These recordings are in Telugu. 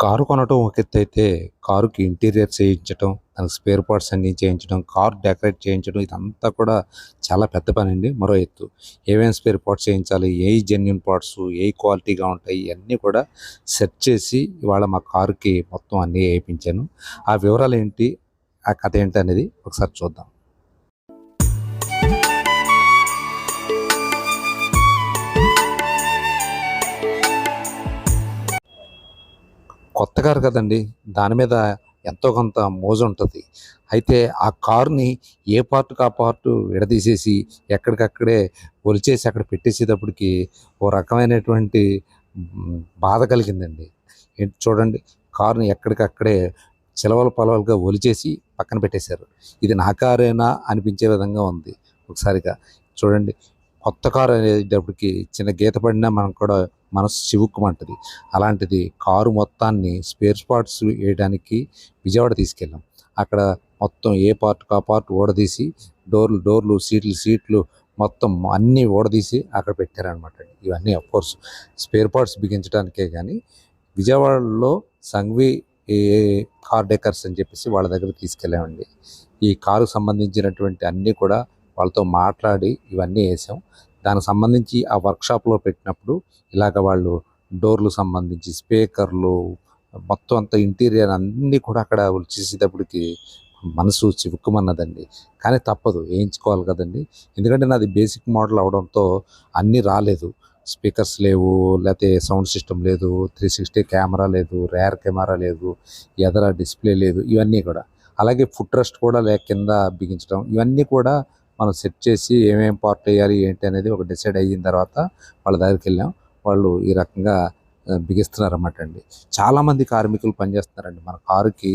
కారు కొనటం ఒక ఎత్తు అయితే కారుకి ఇంటీరియర్ చేయించటం దానికి స్పేర్ పార్ట్స్ అన్నీ చేయించడం కార్ డెకరేట్ చేయించడం ఇదంతా కూడా చాలా పెద్ద పని అండి మరో ఎత్తు. ఏమేమి స్పేర్ పార్ట్స్ చేయించాలి ఏ జెన్యున్ పార్ట్స్ ఏ క్వాలిటీగా ఉంటాయి ఇవన్నీ కూడా సెట్ చేసి ఇవాళ మా కారుకి మొత్తం అన్నీ వేయించాను. ఆ వివరాలు ఏంటి ఆ కథ ఏంటి అనేది ఒకసారి చూద్దాం. కొత్త కారు కదండి. దాని మీద ఎంతో కొంత మోజు ఉంటుంది అయితే ఆ కారుని ఏ పార్ట్కి ఆ పార్ట్ విడదీసేసి ఎక్కడికక్కడే ఒలిచేసి అక్కడ పెట్టేసేటప్పటికి ఓ రకమైనటువంటి బాధ కలిగిందండి. చూడండి కారుని ఎక్కడికక్కడే చిలవలు పొలవలుగా ఒలిచేసి పక్కన పెట్టేశారు. ఇది నా కారేనా అనిపించే విధంగా ఉంది. ఒకసారిగా చూడండి కొత్త కారు అనేటప్పటికి చిన్న గీత పడినా మనం కూడా మనసు చివుక్కుమంటది. అలాంటిది కారు మొత్తాన్ని స్పేర్ పార్ట్స్ వేయడానికి విజయవాడ తీసుకెళ్ళాం. అక్కడ మొత్తం ఏ పార్ట్ ఆ పార్ట్ ఓడదీసి డోర్లు డోర్లు సీట్లు సీట్లు మొత్తం అన్నీ ఓడదీసి అక్కడ పెట్టారనమాట ఇవన్నీ కోర్స్ స్పేర్ పార్ట్స్ బిగించడానికే కానీ విజయవాడలో సంఘవి ఏ కార్ డెకర్స్ అని చెప్పేసి వాళ్ళ దగ్గర తీసుకెళ్ళామండి. ఈ కారుకు సంబంధించినటువంటి అన్నీ కూడా వాళ్ళతో మాట్లాడి ఇవన్నీ వేసాం. దానికి సంబంధించి ఆ వర్క్షాప్లో పెట్టినప్పుడు ఇలాగ వాళ్ళు డోర్లు సంబంధించి స్పీకర్లు మొత్తం అంత ఇంటీరియర్ అన్నీ కూడా అక్కడ చేసేటప్పటికి మనసు చివుక్కుమన్నదండి. కానీ తప్పదు వేయించుకోవాలి కదండి. ఎందుకంటే నాది బేసిక్ మోడల్ అవడంతో అన్నీ రాలేదు. స్పీకర్స్ లేవు లేకపోతే సౌండ్ సిస్టమ్ లేదు త్రీ సిక్స్టీ కెమెరా లేదు రేర్ కెమెరా లేదు ఎదర డిస్ప్లే లేదు ఇవన్నీ కూడా. అలాగే ఫుట్ రెస్ట్ కూడా లేక కింద బిగించడం ఇవన్నీ కూడా మనం సెట్ చేసి ఏమేం పార్ట్ వేయాలి ఏంటి అనేది ఒక డిసైడ్ అయిన తర్వాత వాళ్ళ దగ్గరికి వెళ్ళాం. వాళ్ళు ఈ రకంగా బిగిస్తున్నారన్నమాట బిగిస్తున్నారు అండి. చాలామంది కార్మికులు పనిచేస్తున్నారండి. మన కారుకి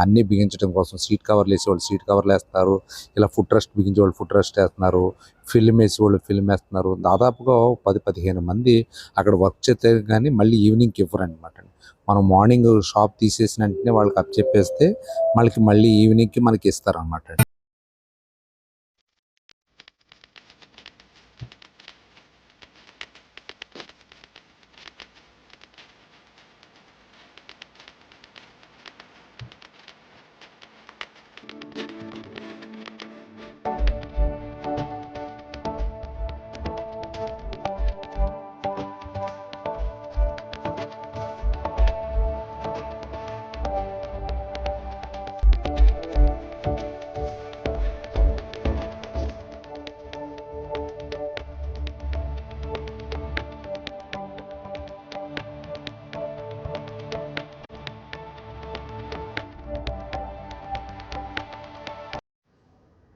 అన్నీ బిగించడం కోసం సీట్ కవర్లు వేసే వాళ్ళు సీట్ కవర్లు వేస్తున్నారు. ఇలా ఫుట్ రెస్ట్ బిగించే వాళ్ళు ఫుట్ రెస్ట్ వేస్తున్నారు. ఫిల్మ్ వేసే వాళ్ళు ఫిల్మ్ వేస్తున్నారు. దాదాపుగా పది పదిహేను మంది అక్కడ వర్క్ చేస్తే కానీ మళ్ళీ ఈవినింగ్కి ఇవ్వరనమాట మనం మార్నింగ్ షాప్ తీసేసిన వెంటనే వాళ్ళకి అప్ చెప్పేస్తే మనకి మళ్ళీ ఈవినింగ్కి మనకి ఇస్తారు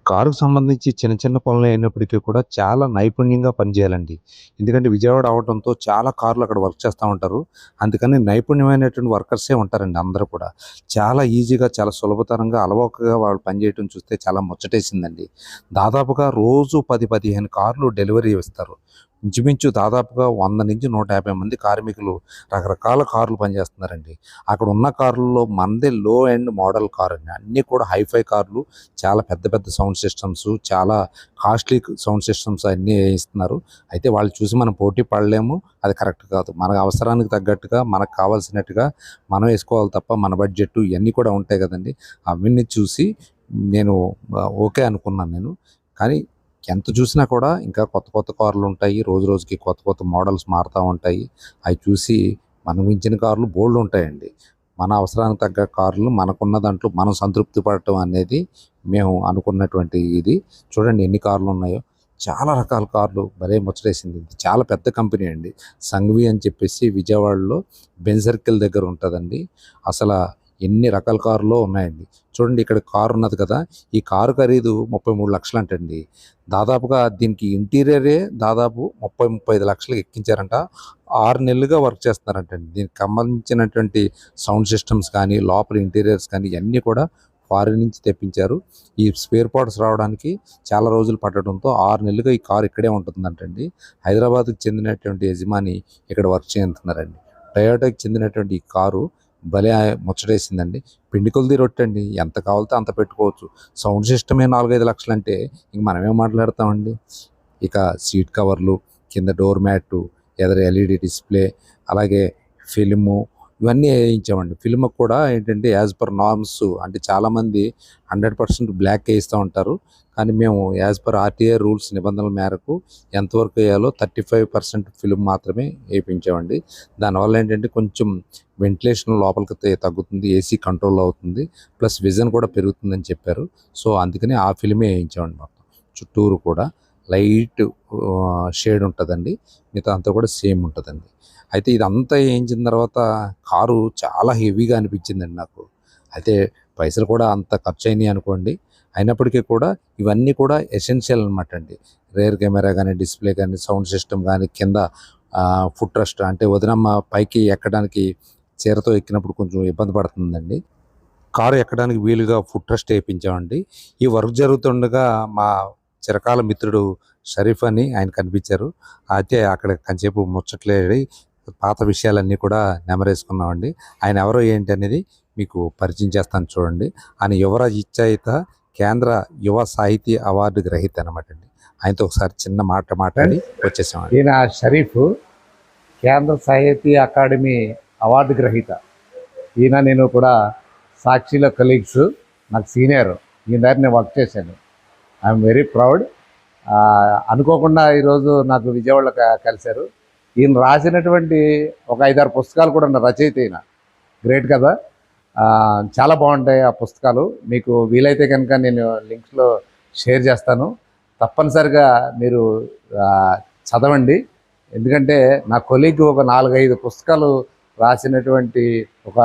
కారుకు సంబంధించి చిన్న చిన్న పనులు అయినప్పటికీ కూడా చాలా నైపుణ్యంగా పనిచేయాలండి. ఎందుకంటే విజయవాడ అవడంతో చాలా కార్లు అక్కడ వర్క్ చేస్తూ ఉంటారు. అందుకని నైపుణ్యమైనటువంటి వర్కర్సే ఉంటారండి అందరూ కూడా. చాలా ఈజీగా చాలా సులభతరంగా అలవోకగా వాళ్ళు పనిచేయడం చూస్తే చాలా ముచ్చటేసిందండి. దాదాపుగా రోజు పది పదిహేను కార్లు డెలివరీ ఇస్తారు. ఇంచుమించు దాదాపుగా వంద నుంచి నూట యాభై మంది కార్మికులు రకరకాల కార్లు పనిచేస్తున్నారండి. అక్కడ ఉన్న కార్లలో మనదే లో అండ్ మోడల్ కార్ అండి. అన్నీ కూడా హైఫై కార్లు చాలా పెద్ద పెద్ద సౌండ్ సిస్టమ్స్ చాలా కాస్ట్లీ సౌండ్ సిస్టమ్స్ అన్నీ ఇస్తున్నారు. అయితే వాళ్ళు చూసి మనం పోటీ పడలేము అది కరెక్ట్ కాదు. మన అవసరానికి తగ్గట్టుగా మనకు కావాల్సినట్టుగా మనం వేసుకోవాలి తప్ప మన బడ్జెట్ ఇవన్నీ కూడా ఉంటాయి కదండి. అవన్నీ చూసి నేను ఓకే అనుకున్నాను నేను. కానీ ఎంత చూసినా కూడా ఇంకా కొత్త కొత్త కార్లు ఉంటాయి. రోజు రోజుకి కొత్త కొత్త మోడల్స్ మారుతూ ఉంటాయి. అవి చూసి మనం మించిన కార్లు బోల్డ్ ఉంటాయండి. మన అవసరానికి తగ్గ కార్లు మనకున్న దాంట్లో మనం సంతృప్తి పడటం అనేది మేము అనుకున్నటువంటి ఇది. చూడండి ఎన్ని కార్లు ఉన్నాయో. చాలా రకాల కార్లు భలే ముచ్చటేసింది. చాలా పెద్ద కంపెనీ అండి. సంఘవి అని చెప్పేసి విజయవాడలో బెన్ సర్కిల్ దగ్గర ఉంటుందండి. అసలు ఎన్ని రకాల కార్లు ఉన్నాయండి. చూడండి ఇక్కడ కారు ఉన్నది కదా ఈ కారు ఖరీదు ముప్పై మూడు లక్షలు అంటండి దాదాపుగా దీనికి ఇంటీరియరే దాదాపు ముప్పై ముప్పై ఐదు లక్షలకు ఎక్కించారంట. ఆరు నెలలుగా వర్క్ చేస్తున్నారంటండి. దీనికి సంబంధించినటువంటి సౌండ్ సిస్టమ్స్ కానీ లోపల ఇంటీరియర్స్ కానీ ఇవన్నీ కూడా ఫారిన్ నుంచి తెప్పించారు. ఈ స్పేర్ పార్ట్స్ రావడానికి చాలా రోజులు పట్టడంతో ఆరు నెలలుగా ఈ కారు ఇక్కడే ఉంటుందంటండి. హైదరాబాద్కు చెందినటువంటి యజమాని ఇక్కడ వర్క్ చేస్తున్నారండి టయోటాకి చెందినటువంటి ఈ కారు భలే ముచ్చటేసిందండి. పిండి కొలిది రొట్టె అండి ఎంత కావాలితే అంత పెట్టుకోవచ్చు. సౌండ్ సిస్టమే నాలుగైదు లక్షలు అంటే ఇంక మనమేం మాట్లాడతామండి? ఇక సీట్ కవర్లు కింద డోర్ మ్యాట్ ఎదర ఎల్ఈడి డిస్ప్లే అలాగే ఫిలిము ఇవన్నీ వేయించామండి. ఫిల్మ్ కూడా ఏంటంటే యాజ్ పర్ నార్మ్స్ అంటే చాలామంది హండ్రెడ్ పర్సెంట్ బ్లాక్ వేయిస్తూ ఉంటారు. కానీ మేము యాజ్ పర్ ఆర్టీఏ రూల్స్ నిబంధనల మేరకు ఎంతవరకు వేయాలో థర్టీ ఫైవ్ పర్సెంట్ ఫిల్మ్ మాత్రమే వేయించామండి. దానివల్ల ఏంటంటే కొంచెం వెంటిలేషన్ లోపలికి తగ్గుతుంది ఏసీ కంట్రోల్ అవుతుంది ప్లస్ విజన్ కూడా పెరుగుతుందని చెప్పారు. సో అందుకని ఆ ఫిల్మే వేయించామండి మొత్తం. చుట్టూరు కూడా లైట్ షేడ్ ఉంటుందండి. మిగతా అంతా కూడా సేమ్ ఉంటుందండి. అయితే ఇదంతా వేయించిన తర్వాత కారు చాలా హెవీగా అనిపించిందండి నాకు. అయితే పైసలు కూడా అంత ఖర్చు అయినాయి అనుకోండి. అయినప్పటికీ కూడా ఇవన్నీ కూడా ఎసెన్షియల్ అనమాట అండి. రేర్ కెమెరా కానీ డిస్ప్లే కానీ సౌండ్ సిస్టమ్ కానీ కింద ఫుట్ రెస్ట్ అంటే వదినమ్మ పైకి ఎక్కడానికి చీరతో ఎక్కినప్పుడు కొంచెం ఇబ్బంది పడుతుందండి. కారు ఎక్కడానికి వీలుగా ఫుట్ రెస్ట్ వేయించామండి. ఈ వర్క్ జరుగుతుండగా మా చిరకాల మిత్రుడు షరీఫ్ అని ఆయన కనిపించారు. అయితే అక్కడ కంచేపు ముచ్చట్లేడి పాత విషయాలన్నీ కూడా నెమరేసుకున్నామండి. ఆయన ఎవరో ఏంటి అనేది మీకు పరిచయం చేస్తాను చూడండి. ఆయన యువరాజ్ ఇచ్చాయిత కేంద్ర యువ సాహితీ అవార్డు గ్రహీత అనమాట అండి ఆయనతో ఒకసారి చిన్న మాట మాట్లాడి వచ్చేసామండి. ఈయన షరీఫ్ కేంద్ర సాహితీ అకాడమీ అవార్డు గ్రహీత. ఈయన నేను కూడా సాక్షిలో కలీగ్స్ నాకు సీనియర్ ఈయన దగ్గర నేను వర్క్ చేశాను. ఐఎమ్ వెరీ ప్రౌడ్ అనుకోకుండా ఈరోజు నాకు విజయవాడలో కలిశారు. ఈయన రాసినటువంటి ఒక ఐదారు పుస్తకాలు కూడా ఉన్న రచయిత ఈయన. గ్రేట్ కదా? చాలా బాగుంటాయి ఆ పుస్తకాలు. మీకు వీలైతే కనుక నేను లింక్స్లో షేర్ చేస్తాను. తప్పనిసరిగా మీరు చదవండి. ఎందుకంటే నా కొలీగ్ ఒక నాలుగైదు పుస్తకాలు రాసినటువంటి ఒక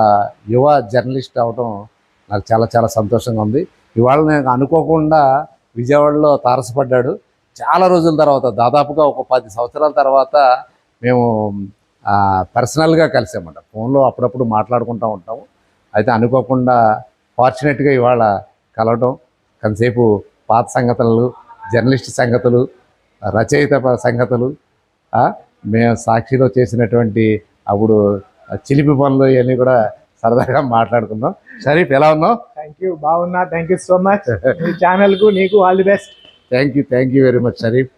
యువ జర్నలిస్ట్ అవటం నాకు చాలా చాలా సంతోషంగా ఉంది. ఇవాళ నేను అనుకోకుండా విజయవాడలో తారసపడ్డాడు. చాలా రోజుల తర్వాత దాదాపుగా ఒక పది సంవత్సరాల తర్వాత మేము పర్సనల్గా కలిసామన్నమాట ఫోన్లో అప్పుడప్పుడు మాట్లాడుకుంటూ ఉంటాము. అయితే అనుకోకుండా ఫార్చునేట్గా ఇవాళ కలవడం కొంతసేపు పాత సంగతులు జర్నలిస్ట్ సంగతులు రచయిత సంగతులు మేము సాక్షిలో చేసినటువంటి అప్పుడు చిలిపి పనులు ఇవన్నీ కూడా సరదాగా మాట్లాడుకున్నాం. షరీఫ్ ఎలా ఉన్నావు? థ్యాంక్ యూ బాగున్నా. థ్యాంక్ యూ సో మచ్ మీ ఛానల్కు నీకు all the best thank you thank you very much Sharif